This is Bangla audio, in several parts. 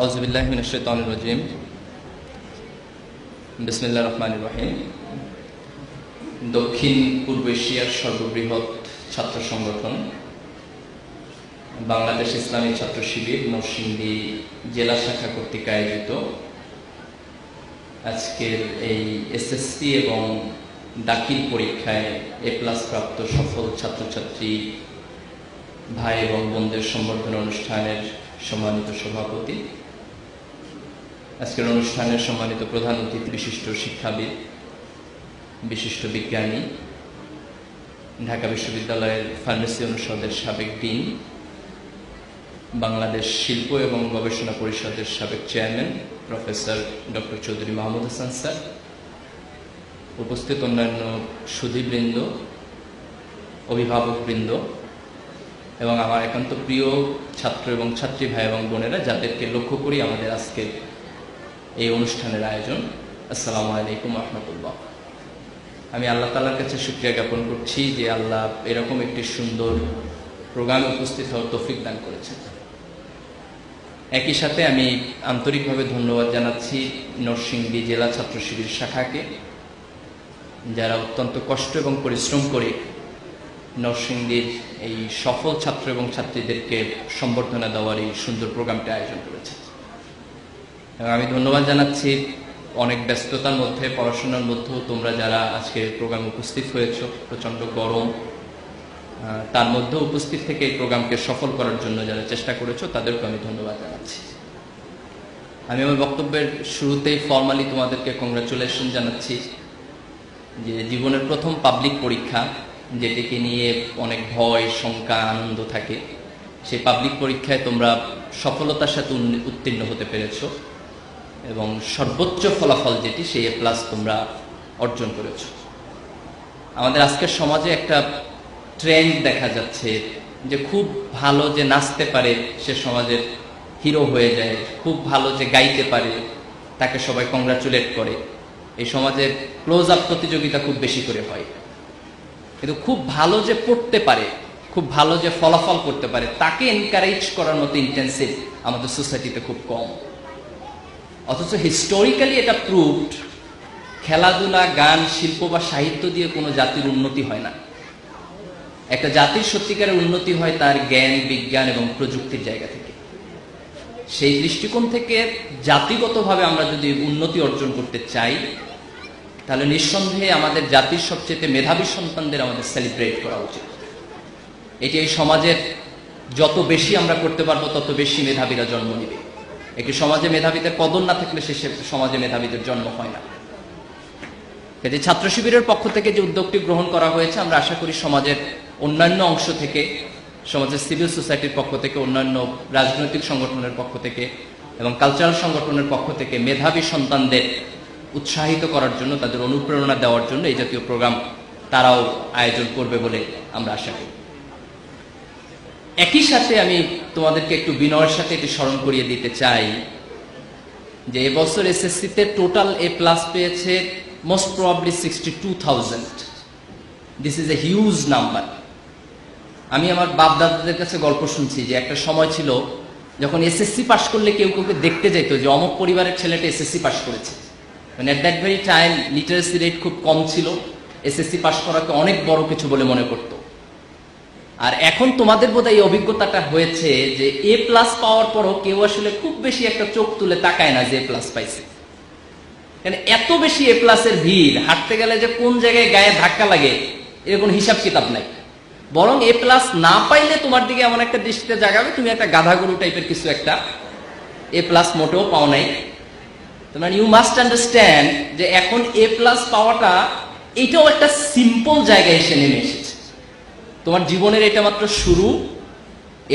আউজবিল্লাহ বিসমিল্লাহ রহমান রহিম। দক্ষিণ পূর্ব এশিয়ার সর্ববৃহৎ ছাত্র সংগঠন, বাংলাদেশ ইসলামী ছাত্র শিবির নরসিংদী জেলা শাখা কর্তৃক আয়োজিত। আজকের এই এসএসসি এবং দাখিল পরীক্ষায় এ প্লাস প্রাপ্ত সফল ছাত্রছাত্রী, ভাই এবং বোনদের সম্বর্ধনা অনুষ্ঠানের সম্মানিত সভাপতি আজকের অনুষ্ঠানের সম্মানিত প্রধান অতিথি, বিশিষ্ট শিক্ষাবিদ, বিশিষ্ট বিজ্ঞানী, ঢাকা বিশ্ববিদ্যালয়ের ফার্মেসি অনুষদের সাবেক ডিন, বাংলাদেশ শিল্প এবং গবেষণা পরিষদের সাবেক chairman, professor doctor Chowdhury Mahmud Hasan sir, উপস্থিত অন্যান্য সুধীবৃন্দ, অভিভাবকবৃন্দ এবং আমার একান্ত প্রিয় ছাত্র এবং ছাত্রী ভাই এবং বোনেরা, যাদেরকে লক্ষ্য করি আমাদের আজকের এই অনুষ্ঠানের আয়োজন। আসসালামু আলাইকুম রহমতুল্লাহ। আমি আল্লাহ তালার কাছে সুক্রিয়া জ্ঞাপন করছি যে আল্লাহ এরকম একটি সুন্দর প্রোগ্রামে উপস্থিত হওয়ার তৌফিক দান করেছেন। একই সাথে আমি আন্তরিকভাবে ধন্যবাদ জানাচ্ছি নরসিংদী জেলা ছাত্র শিবির শাখাকে, যারা অত্যন্ত কষ্ট এবং পরিশ্রম করে নরসিংদীর এই সফল ছাত্র এবং ছাত্রীদেরকে সম্বর্ধনা দেওয়ার এই সুন্দর প্রোগ্রামটি আয়োজন করেছে এবং আমি ধন্যবাদ জানাচ্ছি অনেক ব্যস্ততার মধ্যে, পড়াশোনার মধ্যেও তোমরা যারা আজকে প্রোগ্রামে উপস্থিত হয়েছ, প্রচণ্ড গরম। তার মধ্যে উপস্থিত থেকে এই প্রোগ্রামকে সফল করার জন্য যারা চেষ্টা করেছ তাদেরকে আমি ধন্যবাদ জানাচ্ছি। আমি আমার বক্তব্যের শুরুতেই ফর্মালি তোমাদেরকে কংগ্রাচুলেশন জানাচ্ছি যে জীবনের প্রথম পাবলিক পরীক্ষা, যেটিকে নিয়ে অনেক ভয়, শঙ্কা, আনন্দ থাকে, সেই পাবলিক পরীক্ষায় তোমরা সফলতার সাথে উত্তীর্ণ হতে পেরেছ। এবং সর্বোচ্চ ফলাফল যেটি, সেই এ প্লাস তোমরা অর্জন করেছ। আমাদের আজকের সমাজে একটা ট্রেন্ড দেখা যাচ্ছে যে খুব ভালো যে নাচতে পারে সে সমাজের হিরো হয়ে যায়, খুব ভালো যে গাইতে পারে, তাকে সবাই কংগ্রাচুলেট করে। এই সমাজের ক্লোজ আপ প্রতিযোগিতা খুব বেশি করে হয়। কিন্তু খুব ভালো যে পড়তে পারে, খুব ভালো যে ফলাফল করতে পারে, তাকে এনকারেজ করার মতো ইন্টেন্সিভ আমাদের সোসাইটিতে খুব কম। অথচ হিস্টোরিক্যালি এটা প্রুভড খেলাধুলা, গান, শিল্প বা সাহিত্য দিয়ে কোনো জাতির উন্নতি হয় না। একটা জাতির সত্যিকারের উন্নতি হয় তার জ্ঞান, বিজ্ঞান এবং প্রযুক্তির জায়গা থেকে। সেই দৃষ্টিকোণ থেকে জাতিগতভাবে আমরা যদি উন্নতি অর্জন করতে চাই, তাহলে নিঃসন্দেহে আমাদের জাতির সবচেয়ে মেধাবী সন্তানদের আমাদের সেলিব্রেট করা উচিত। এটি এই সমাজের যত বেশি আমরা করতে পারব, তত বেশি মেধাবীরা জন্ম নিবে। একটি সমাজে মেধাবীদের কদর না থাকলে সে সমাজে মেধাবীদের জন্ম হয় না। কাজে ছাত্র শিবিরের পক্ষ থেকে যে উদ্যোগটি গ্রহণ করা হয়েছে, আমরা আশা করি সমাজের অন্যান্য অংশ থেকে, সমাজের সিভিল সোসাইটির পক্ষ থেকে, অন্যান্য রাজনৈতিক সংগঠনের পক্ষ থেকে এবং কালচারাল সংগঠনের পক্ষ থেকে মেধাবী সন্তানদের উৎসাহিত করার জন্য, তাদের অনুপ্রেরণা দেওয়ার জন্য এই জাতীয় প্রোগ্রাম তারাও আয়োজন করবে বলে আমরা আশা করি। একই সাথে আমি তোমাদেরকে একটু বিনয়ের সাথে এটি স্মরণ করিয়ে দিতে চাই যে এবছর এসএসসিতে টোটাল এ প্লাস পেয়েছে most probably sixty two thousand this is a huge number আমি আমার বাপ দাদাদের কাছে গল্প শুনছি যে একটা সময় ছিল যখন এসএসসি পাশ করলে কেউ কাউকে দেখতে যেত যে অমক পরিবারের ছেলেটা এসএসসি পাশ করেছে। মানে at that very time literacy rate খুব কম ছিল। এসএসসি পাশ করাকে অনেক বড় কিছু বলে মনে করত। আর এখন তোমাদের বোধ এই অভিজ্ঞতাটা হয়েছে যে এ প্লাস পাওয়ার পরও কেউ আসলে খুব বেশি একটা চোখ তুলে তাকায় না যে এ প্লাস পাইছে। কারণ এত বেশি এ প্লাসের ভিড়, হাঁটতে গেলে যে কোন জায়গায় গায়ে ধাক্কা লাগে, এরকম হিসাব কিতাব নাই। বরং এ প্লাস না পাইলে তোমার দিকে এমন একটা দৃষ্টিতে জাগাবে, তুমি একটা গাধা গরু টাইপের কিছু একটা এ প্লাস মোটেও পাও নাই। তোমার ইউ মাস্ট আন্ডারস্ট্যান্ড যে এখন এ প্লাস পাওয়াটা, এটাও একটা সিম্পল জায়গায় এসে নেমে এসেছে। তোমার জীবনের এটা মাত্র শুরু,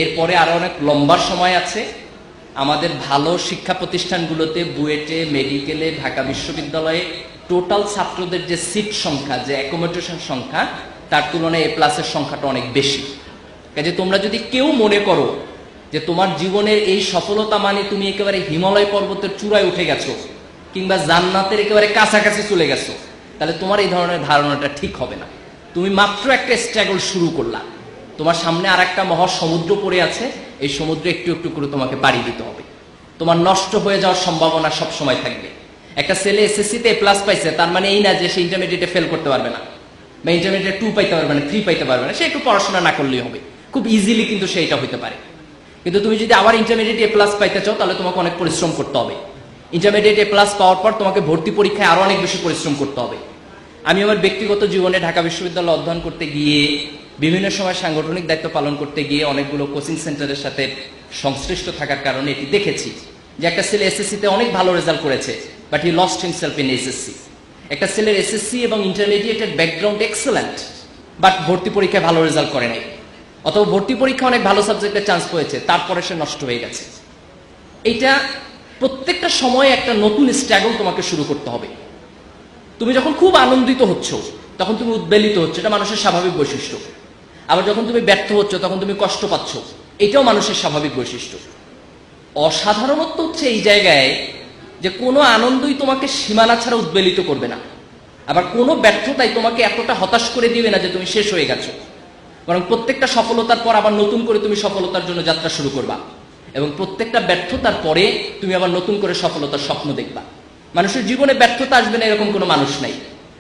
এরপরে আরও অনেক লম্বা সময় আছে। আমাদের ভালো শিক্ষা প্রতিষ্ঠানগুলোতে বুয়েটে, মেডিকেলে, ঢাকা বিশ্ববিদ্যালয়ে টোটাল ছাত্রদের যে সিট সংখ্যা, যে অ্যাকোমোডেশন সংখ্যা, তার তুলনায় এ প্লাসের সংখ্যাটা অনেক বেশি। কাজে তোমরা যদি কেউ মনে করো যে তোমার জীবনের এই সফলতা মানে তুমি একেবারে হিমালয় পর্বতের চূড়ায় উঠে গেছো, কিংবা জান্নাতের একেবারে কাছাকাছি চলে গেছো, তাহলে তোমার এই ধরনের ধারণাটা ঠিক হবে না। তুমি মাত্র একটা স্ট্রাগল শুরু করলা। তোমার সামনে আর একটা মহা সমুদ্র পড়ে আছে, এই সমুদ্রে একটু একটু করে তোমাকে পাড়ি দিতে হবে। তোমার নষ্ট হয়ে যাওয়ার সম্ভাবনা সব সময় থাকবে। একটা ছেলে এসএসসিতে প্লাস পাইছে, তার মানে এই না যে সে ইন্টারমিডিয়েটে ফেল করতে পারবে না, বা ইন্টারমিডিয়েটে টু পাইতে পারবে না থ্রি পাইতে পারবে না, সে একটু পড়াশোনা না করলেই হবে। খুব ইজিলি কিন্তু সেটা হইতে পারে। কিন্তু তুমি যদি আবার ইন্টারমিডিয়েট এ প্লাস পাইতে চাও, তাহলে তোমাকে অনেক পরিশ্রম করতে হবে। ইন্টারমিডিয়েট এ প্লাস পাওয়ার পর তোমাকে ভর্তি পরীক্ষায় আরও অনেক বেশি পরিশ্রম করতে হবে। আমি আমার ব্যক্তিগত জীবনে ঢাকা বিশ্ববিদ্যালয়ে অধ্যয়ন করতে গিয়ে, বিভিন্ন সময় সাংগঠনিক দায়িত্ব পালন করতে গিয়ে অনেকগুলো কোচিং সেন্টারের সাথে সংশ্লিষ্ট থাকার কারণে এটি দেখেছি যে একটা ছেলে এসএসসিতে অনেক ভালো রেজাল্ট করেছে but he lost himself in SSC একটা ছেলের এসএসসি এবং ইন্টারমিডিয়েটের ব্যাকগ্রাউন্ড এক্সেলেন্ট বাট ভর্তি পরীক্ষায় ভালো রেজাল্ট করে নাই। অথবা ভর্তি পরীক্ষা অনেক ভালো সাবজেক্টে চান্স পেয়েছে, তারপরে সে নষ্ট হয়ে গেছে। এটা প্রত্যেকটা সময়ে একটা নতুন স্ট্রাগল তোমাকে শুরু করতে হবে। তুমি যখন খুব আনন্দিত হচ্ছ, তখন তুমি উদ্বেলিত হচ্ছ। এটা মানুষের স্বাভাবিক বৈশিষ্ট্য। আবার যখন তুমি ব্যর্থ হচ্ছ, তখন তুমি কষ্ট পাচ্ছ। এটাও মানুষের স্বাভাবিক বৈশিষ্ট্য। অসাধারণত্ব হচ্ছে এই জায়গায় যে কোনো আনন্দই তোমাকে সীমানা ছাড়া উদ্বেলিত করবে না। আবার কোনো ব্যর্থতাই তোমাকে এতটা হতাশ করে দিবে না যে তুমি শেষ হয়ে গেছো। বরং প্রত্যেকটা সফলতার পর আবার নতুন করে তুমি সফলতার জন্য যাত্রা শুরু করবা। এবং প্রত্যেকটা ব্যর্থতার পরে তুমি আবার নতুন করে সফলতার স্বপ্ন দেখবা। মানুষের জীবনে ব্যর্থতা আসবে না এরকম কোনো মানুষ নাই।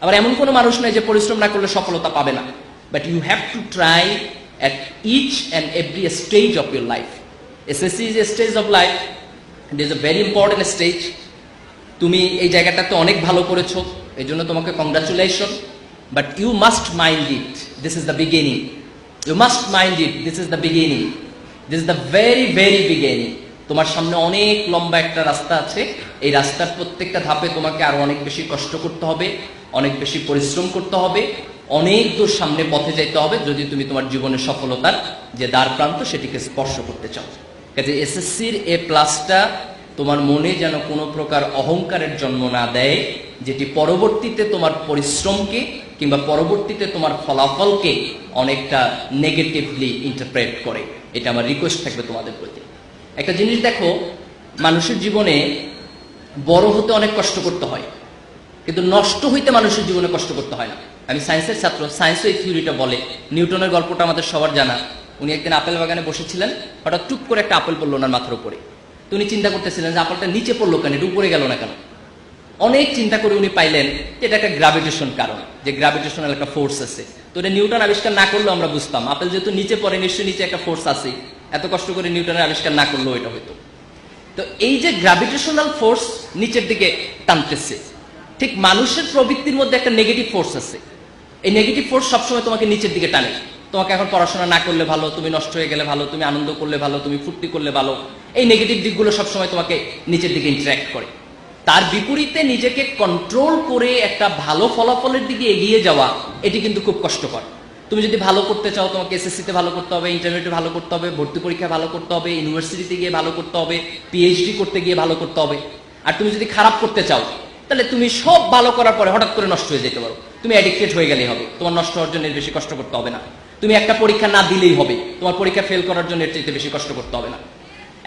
আবার এমন কোনো মানুষ নাই যে পরিশ্রম না করলে সফলতা পাবে না। But you have to try at each and every stage of your life SSC is a stage of life it is a very important stage তুমি এই জায়গাটাতে অনেক ভালো করেছ, এই জন্য তোমাকে congratulation but you must mind it this is the beginning you must mind it this is the beginning this is the very very beginning তোমার সামনে অনেক লম্বা একটা রাস্তা আছে। এই রাস্তার প্রত্যেকটা ধাপে তোমাকে আরও অনেক বেশি কষ্ট করতে হবে, অনেক বেশি পরিশ্রম করতে হবে, অনেক দূর সামনে পথে যাইতে হবে যদি তুমি তোমার জীবনের সফলতার যে দ্বার প্রান্ত সেটিকে স্পর্শ করতে চাও। কাজে এসএসসির এ প্লাসটা তোমার মনে যেন কোনো প্রকার অহংকারের জন্ম না দেয়, যেটি পরবর্তীতে তোমার পরিশ্রমকে কিংবা পরবর্তীতে তোমার ফলাফলকে অনেকটা নেগেটিভলি ইন্টারপ্রেট করে। এটা আমার রিকোয়েস্ট থাকবে তোমাদের প্রতি। একটা জিনিস দেখো, মানুষের জীবনে বড় হতে অনেক কষ্ট করতে হয়, কিন্তু নষ্ট হইতে মানুষের জীবনে কষ্ট করতে হয় না। আমি সায়েন্সের ছাত্র, সায়েন্সও এই থিওরিটা বলে। নিউটনের গল্পটা আমাদের সবার জানা। উনি একদিন আপেল বাগানে বসেছিলেন, হঠাৎ টুপ করে একটা আপেল পড়ল ওনার মাথার উপরে। তো উনি চিন্তা করতেছিলেন যে আপেলটা নিচে পড়ল কেন উপরে গেল না কেন? অনেক চিন্তা করে উনি পাইলেন যে এটা একটা গ্রাভিটেশন কারণ, যে গ্রাভিটেশনাল একটা ফোর্স আছে। তো এটা নিউটন আবিষ্কার না করলেও আমরা বুঝতাম, আপেল যেহেতু নিচে পড়ে, নিশ্চয়ই নিচে একটা ফোর্স আছে এত কষ্ট করে নিউটনের আবিষ্কার না করলেও এটা হইতো। তো এই যে গ্রাভিটেশনাল ফোর্স নিচের দিকে টানতেছে, ঠিক মানুষের প্রবৃত্তির মধ্যে একটা নেগেটিভ ফোর্স আছে। এই নেগেটিভ ফোর্স সবসময় তোমাকে নিচের দিকে টানে। তোমাকে এখন পড়াশোনা না করলে ভালো, তুমি নষ্ট হয়ে গেলে ভালো, তুমি আনন্দ করলে ভালো, তুমি ফুর্তি করলে ভালো। এই নেগেটিভ দিকগুলো সবসময় তোমাকে নিচের দিকে ইন্টারাক্ট করে। তার বিপরীতে নিজেকে কন্ট্রোল করে একটা ভালো ফলাফলের দিকে এগিয়ে যাওয়া, এটি কিন্তু খুব কষ্টকর। তুমি যদি ভালো করতে চাও, তোমাকে এসএসসিতে ভালো করতে হবে ইন্টারমিডিয়েটে ভালো করতে হবে, ভর্তি পরীক্ষায় ভালো করতে হবে ইউনিভার্সিটিতে গিয়ে ভালো করতে হবে পিএইচডি করতে গিয়ে ভালো করতে হবে। আর তুমি যদি খারাপ করতে চাও, তাহলে তুমি সব ভালো করার পরে হঠাৎ করে নষ্ট হয়ে যেতে পারো। তুমি অ্যাডিক্টেড হয়ে গেলেই হবে। তোমার নষ্ট হওয়ার জন্য বেশি কষ্ট করতে হবে না। তুমি একটা পরীক্ষা না দিলেই হবে। তোমার পরীক্ষা ফেল করার জন্য এর চাইতে বেশি কষ্ট করতে হবে না।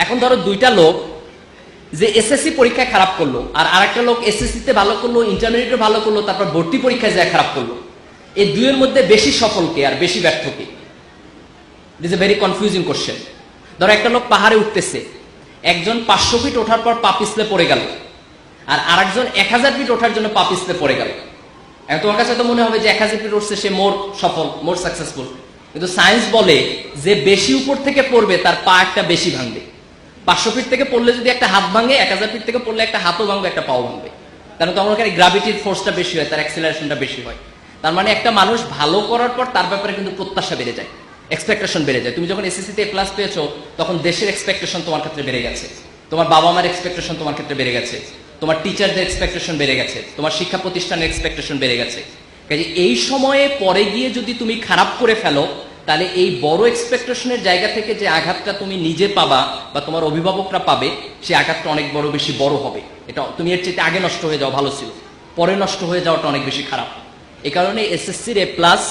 এখন ধরো দুইটা লোক যে এসএসসি পরীক্ষায় খারাপ করল, আর আরেকটা লোক এসএসসিতে ভালো করল ইন্টারমিডিয়েটে ভালো করল, তারপর ভর্তি পরীক্ষায় যায় খারাপ করল। এই দুইয়ের মধ্যে বেশি সফলকে আর বেশি ব্যর্থকে this a very confusing question ধরো, একটা লোক পাহাড়ে উঠতেছে। একজন পাঁচশো ফিট ওঠার পর পা পিছলে পড়ে গেল। আর আরেকজন এক হাজার ফিট ওঠার জন্য পা পিছলে পড়ে গেল। এখন তোমার কাছে তো মনে হবে যে এক হাজার ফিট উঠছে, সে মোর সফল, মোর সাকসেসফুল কিন্তু সায়েন্স বলে যে বেশি উপর থেকে পড়বে, তার পা একটা বেশি ভাঙবে। পাঁচশো ফিট থেকে পড়লে যদি একটা হাত ভাঙে, এক হাজার ফিট থেকে পড়লে একটা হাতও ভাঙবে, একটা পাও ভাঙবে। কারণ তোমার গ্রাভিটির ফোর্সটা বেশি হয়, তার অ্যাক্সিলারেশনটা বেশি হয়। তার মানে একটা মানুষ ভালো করার পর তার ব্যাপারে কিন্তু প্রত্যাশা বেড়ে যায় এক্সপেকটেশন বেড়ে যায়। তুমি যখন এসএসসিতে এ প্লাস পেয়েছ, তখন দেশের এক্সপেকটেশন তোমার ক্ষেত্রে বেড়ে গেছে, তোমার বাবা মার এক্সপেকটেশন তোমার ক্ষেত্রে বেড়ে গেছে, তোমার টিচারদের এক্সপেকটেশন বেড়ে গেছে, তোমার শিক্ষা প্রতিষ্ঠানের এক্সপেকটেশন বেড়ে গেছে। কাজে এই সময়ে পরে গিয়ে যদি তুমি খারাপ করে ফেলো, তাহলে এই বড় এক্সপেকটেশনের জায়গা থেকে যে আঘাতটা তুমি নিজে পাবা বা তোমার অভিভাবকরা পাবে সেই আঘাতটা অনেক বড় বেশি বড় হবে। এটা তুমি এর চেয়ে আগে নষ্ট হয়ে যাওয়া ভালো ছিল। পরে নষ্ট হয়ে যাওয়াটা অনেক বেশি খারাপ। এই কারণে এসএসসির এ প্লাস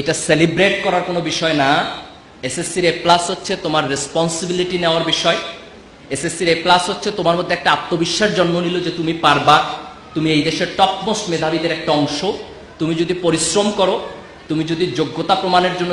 এটা সেলিব্রেট করার কোনো বিষয় না। এসএসসির এ প্লাস হচ্ছে তোমার রেসপন্সিবিলিটি নেওয়ার বিষয়। এসএসসির এ প্লাস হচ্ছে তোমার মধ্যে একটা আত্মবিশ্বাস জন্ম নিল যে তুমি পারবা। তুমি এই দেশের টপমোস্ট মেধাবীদের একটা অংশ। তুমি যদি পরিশ্রম করো, তুমি যদি যোগ্যতা প্রমাণের জন্য